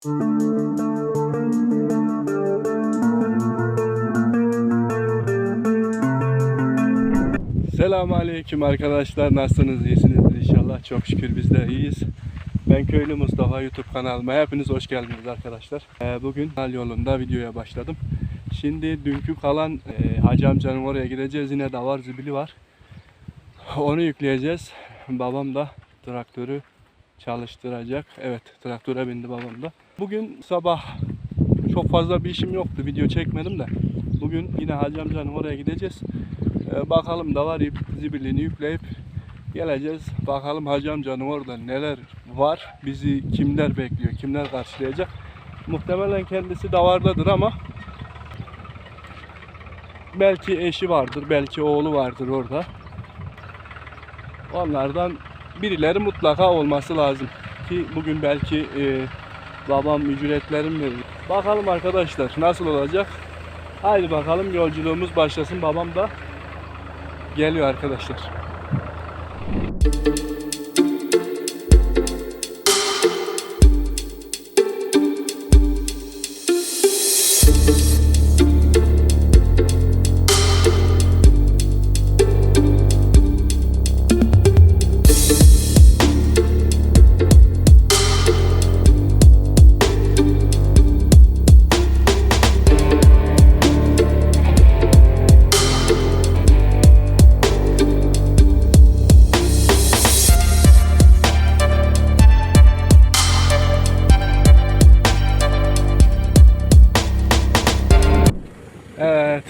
Selamun Aleyküm arkadaşlar. Nasılsınız? İyisinizdir inşallah. Çok şükür biz de iyiyiz. Ben Köylü Mustafa YouTube kanalıma hepiniz hoş geldiniz arkadaşlar. Ee, Bugün hal yolunda videoya başladım. Şimdi dünkü kalan e, Hacı amcanın oraya gideceğiz. Yine davar zibili var. Onu yükleyeceğiz. Babam da traktörü çalıştıracak. Evet traktöre bindi babam da. Bugün sabah çok fazla bir işim yoktu. Video çekmedim de. Bugün yine Hacı amcanın oraya gideceğiz. Ee, bakalım davar ip zibilini yükleyip geleceğiz. Bakalım Hacı amcanın orada neler var. Bizi kimler bekliyor, kimler karşılayacak. Muhtemelen kendisi davardadır ama belki eşi vardır, belki oğlu vardır orada. Onlardan birileri mutlaka olması lazım. Ki bugün belki e, babam ücretlerim verir. Bakalım arkadaşlar nasıl olacak. Haydi bakalım yolculuğumuz başlasın. Babam da geliyor arkadaşlar. Evet.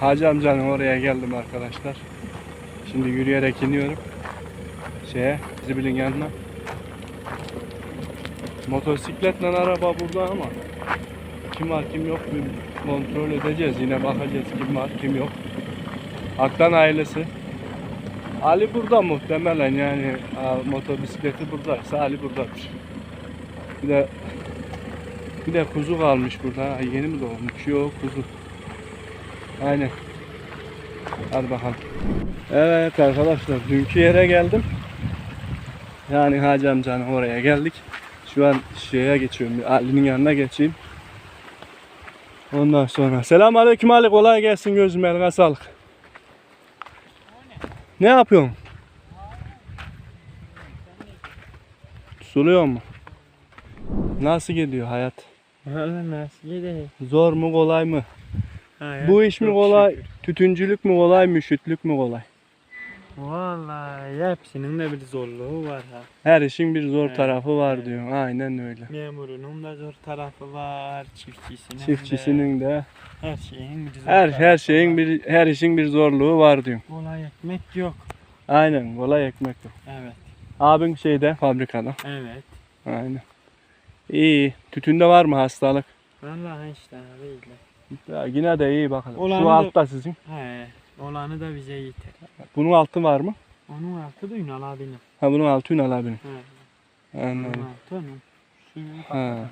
Hacı amcanın oraya geldim arkadaşlar. Şimdi yürüyerek iniyorum. Şeye, zibilin yanına. Motosikletle araba burada ama kim var kim yok bir kontrol edeceğiz. Yine bakacağız kim var kim yok. Aktan ailesi. Ali burada muhtemelen yani a, motosikleti buradaysa Ali buradadır. Bir de bir de kuzu kalmış burada. Yeni mi doğmuş? Yok kuzu. Aynen. Hadi bakalım. Evet arkadaşlar dünkü yere geldim. Yani Hacı amcanın oraya geldik. Şu an şeye geçiyorum. Ali'nin yanına geçeyim. Ondan sonra. Selam aleyküm Ali. Kolay gelsin gözüm eline sağlık. Ne yapıyorsun? Suluyor mu? Nasıl gidiyor hayat? Valla nasıl gidiyor? Zor mu kolay mı? Bu iş mi çok kolay? şükür. Tütüncülük mü kolay? Müşütlük mü kolay? Valla hepsinin de bir zorluğu var ha. Her işin bir zor Evet, tarafı var evet. diyor. Aynen öyle. Memurunun da zor tarafı var, çiftçisinin de. Çiftçisinin de Her şeyin bir zor her tarafı her şeyin var. bir her işin bir zorluğu var diyor. Kolay ekmek yok. Aynen kolay ekmek yok. Evet, Abin şeyde fabrikada. evet. Aynen. İyi. Tütünde var mı hastalık? Valla işte öyle. Ya yine de iyi bakalım. Olanı Şu da- altta sizin. He, olanı da bize yeter. Bunun altı var mı? Onun altı da Ünal abinin. Ha bunun altı Ünal abinin. He, onun Anladım. altı onun. Suyu Ha.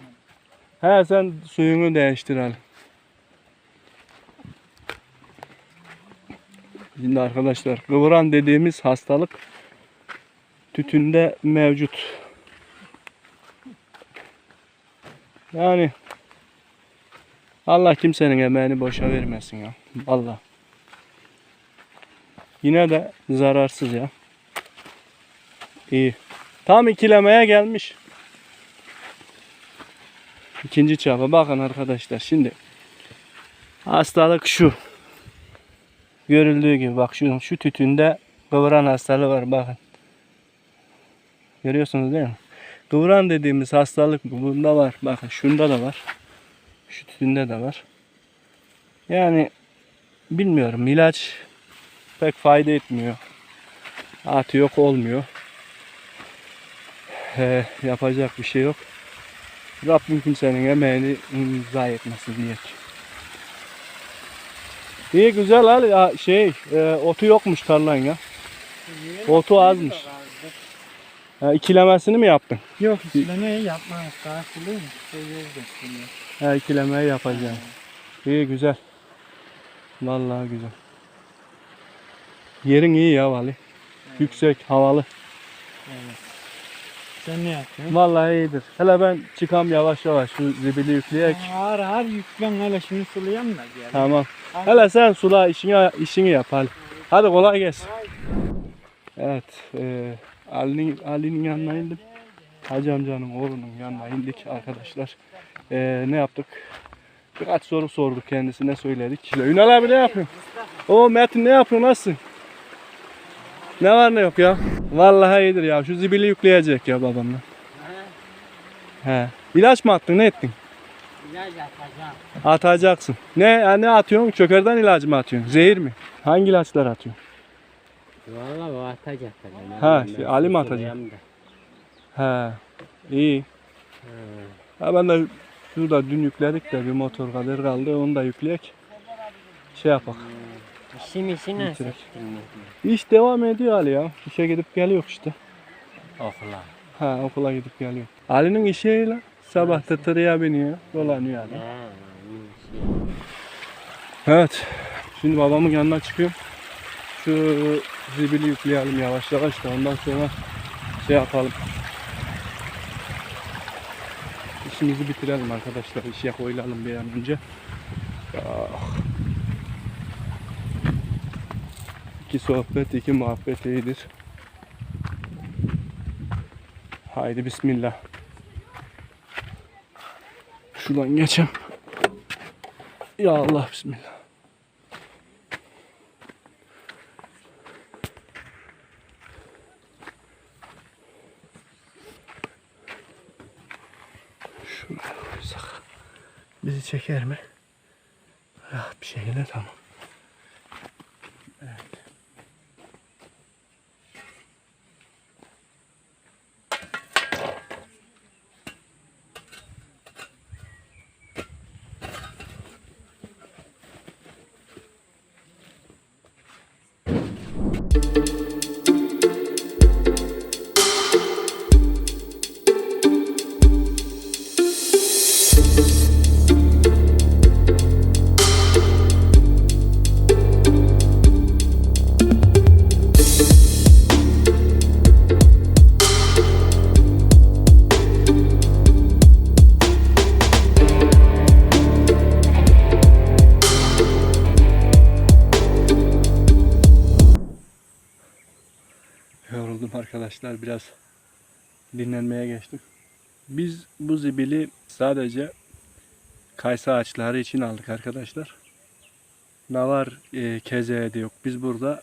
He sen suyunu değiştir Ali. Şimdi arkadaşlar kıvıran dediğimiz hastalık tütünde mevcut. Yani Allah kimsenin emeğini boşa vermesin ya. Allah. Yine de zararsız ya. İyi. Tam ikilemeye gelmiş. İkinci çapa. Bakın arkadaşlar şimdi. Hastalık şu. Görüldüğü gibi bak şu, şu tütünde kıvıran hastalığı var bakın. Görüyorsunuz değil mi? Kıvıran dediğimiz hastalık bu. Bunda var. Bakın şunda da var. Şu tütünde de var. Yani bilmiyorum ilaç pek fayda etmiyor. Atı yok olmuyor. He, yapacak bir şey yok. Rabbim kimsenin emeğini zayi etmesin diye. İyi güzel al ya şey e, otu yokmuş tarlan ya. Otu azmış. Ha, ikilemesini mi yaptın? Yok, işlemeyi yapma. Karşılığı mı? Seviyoruz ikilemeyi yapacağım. İyi güzel. Vallahi güzel. Yerin iyi ya Vali. Yüksek, havalı. Evet. Sen ne yapıyorsun? Vallahi iyidir. Hele ben çıkam yavaş yavaş şu zibili yükleyek. Ağır ağır yüklen hele şunu sulayayım da diyelim. Tamam. Hele sen sula işini işini yap hadi. Hadi kolay gelsin. Evet. E, Ali'nin Ali'nin yanına indim. Hacı amcanın oğlunun yanına indik arkadaşlar. E, ne yaptık? Birkaç soru sorduk kendisine söyledik. Ünal abi ne yapıyorsun? O Metin ne yapıyorsun? Nasılsın? Ne var ne yok ya? Vallahi iyidir ya. Şu zibili yükleyecek ya babamla. He. İlaç mı attın? Ne ettin? İlaç atacağım. Atacaksın. Ne ya ne atıyorsun? Çökerden ilacı mı atıyorsun? Zehir mi? Hangi ilaçlar atıyorsun? Valla o atacak. Ha, şey, Ali mi da. He. İyi. Ha ben de şurada dün yükledik de bir motor kadar kaldı. Onu da yükleyek. Şey yapak. İşi nasıl? Bitirek. İş devam ediyor Ali ya. İşe gidip geliyor işte. Okula. Ha okula gidip geliyor. Ali'nin işi öyle. Sabah tırtıya biniyor. Dolanıyor Ali. İyi. Evet. Şimdi babamın yanına çıkıyorum. Şu zibili yükleyelim yavaş yavaş da ondan sonra şey yapalım. İşimizi bitirelim arkadaşlar. İşe koyulalım bir an önce. Ah. İki sohbet, iki muhabbet iyidir. Haydi bismillah. Şuradan geçem. Ya Allah bismillah. Bizi çeker mi? Rahat bir şekilde tamam. Evet. Yoruldum arkadaşlar biraz dinlenmeye geçtim. Biz bu zibili sadece kayısı ağaçları için aldık arkadaşlar. Navar e, kezeği de yok. Biz burada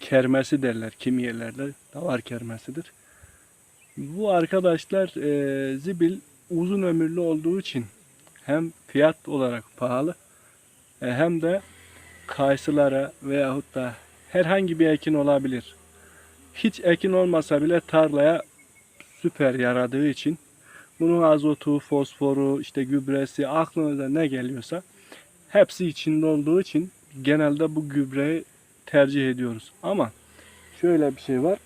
kermesi derler kimi yerlerde. Navar kermesidir. Bu arkadaşlar e, zibil uzun ömürlü olduğu için hem fiyat olarak pahalı e, hem de kayısılara veyahut da herhangi bir ekin olabilir hiç ekin olmasa bile tarlaya süper yaradığı için bunun azotu, fosforu, işte gübresi, aklınıza ne geliyorsa hepsi içinde olduğu için genelde bu gübreyi tercih ediyoruz. Ama şöyle bir şey var.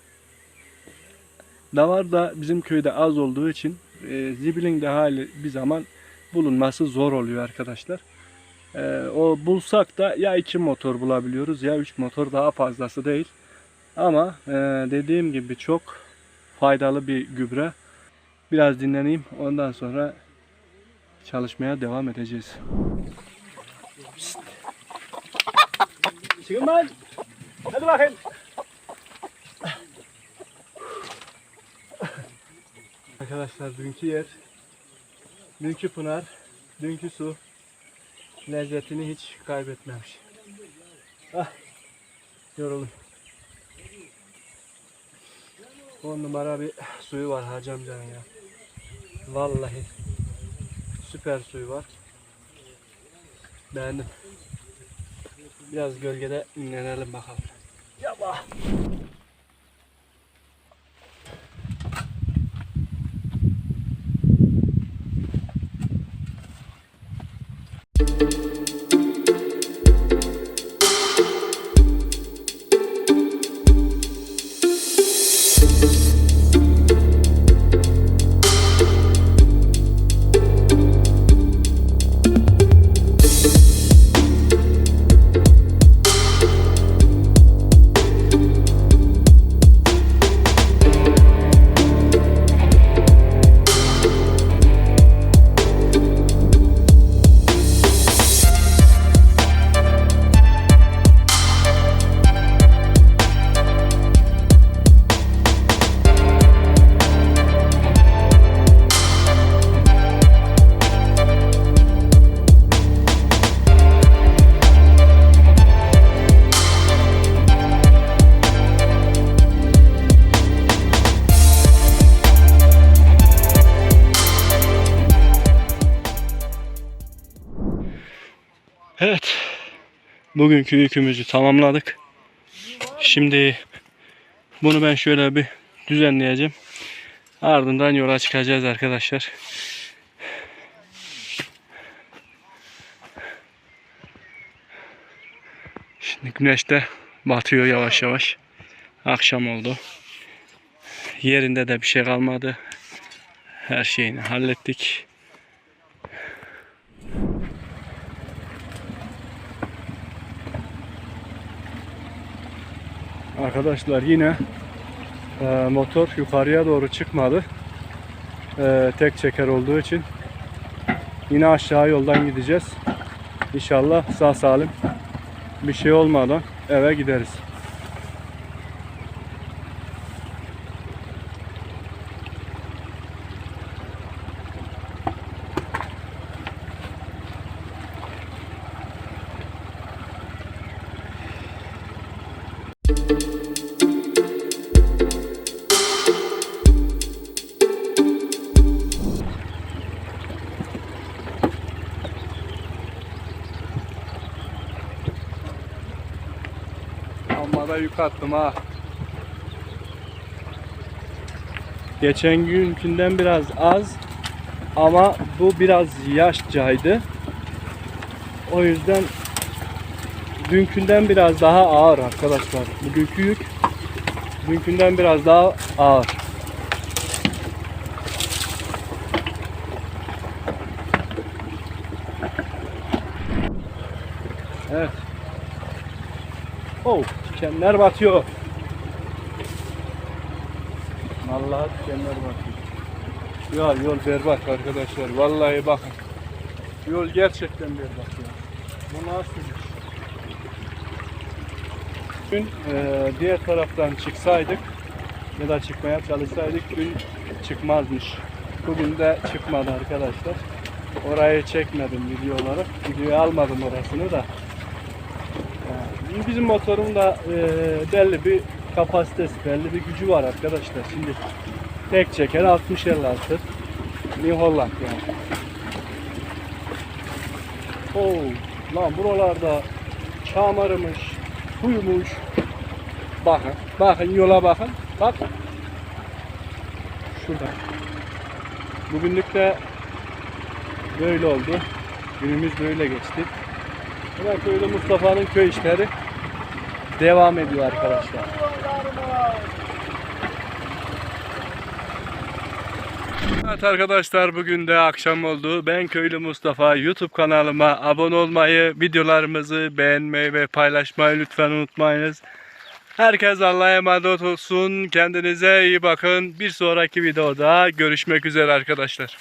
Davar da bizim köyde az olduğu için e, zibilin de hali bir zaman bulunması zor oluyor arkadaşlar. E, o bulsak da ya iki motor bulabiliyoruz ya üç motor daha fazlası değil. Ama e, dediğim gibi çok faydalı bir gübre. Biraz dinleneyim. Ondan sonra çalışmaya devam edeceğiz. Çıkın lan. Hadi bakayım. Arkadaşlar dünkü yer, dünkü pınar, dünkü su lezzetini hiç kaybetmemiş. Ah, yoruldum. On numara bir suyu var Hacı ya. Vallahi süper suyu var. Beğendim. Biraz gölgede dinlenelim bakalım. Yallah. Bugünkü yükümüzü tamamladık. Şimdi bunu ben şöyle bir düzenleyeceğim. Ardından yola çıkacağız arkadaşlar. Şimdi güneş de batıyor yavaş yavaş. Akşam oldu. Yerinde de bir şey kalmadı. Her şeyini hallettik. Arkadaşlar yine e, motor yukarıya doğru çıkmadı. E, tek çeker olduğu için yine aşağı yoldan gideceğiz. İnşallah sağ salim bir şey olmadan eve gideriz. Yük attım ha. Geçen günkünden biraz az ama bu biraz yaşçaydı. O yüzden dünkünden biraz daha ağır arkadaşlar. Bugünkü yük dünkünden biraz daha ağır. Evet. Oh, dikenler batıyor. Vallahi dikenler batıyor. Ya yol berbat arkadaşlar. Vallahi bakın. Yol gerçekten berbat ya. Bu nasıl iş? Dün e, diğer taraftan çıksaydık ya da çıkmaya çalışsaydık dün çıkmazmış. Bugün de çıkmadı arkadaşlar. Orayı çekmedim video olarak. Videoyu almadım orasını da. Bizim motorun da e, belli bir kapasitesi, belli bir gücü var arkadaşlar. Şimdi tek çeker 60 56 New Holland yani. Oo, lan buralarda çamarımış, kuyumuş. Bakın, bakın yola bakın. Bak. Şurada. Bugünlük de böyle oldu. Günümüz böyle geçti. Hemen köyde Mustafa'nın köy işleri devam ediyor arkadaşlar. Evet arkadaşlar bugün de akşam oldu. Ben Köylü Mustafa. YouTube kanalıma abone olmayı, videolarımızı beğenmeyi ve paylaşmayı lütfen unutmayınız. Herkes Allah'a emanet olsun. Kendinize iyi bakın. Bir sonraki videoda görüşmek üzere arkadaşlar.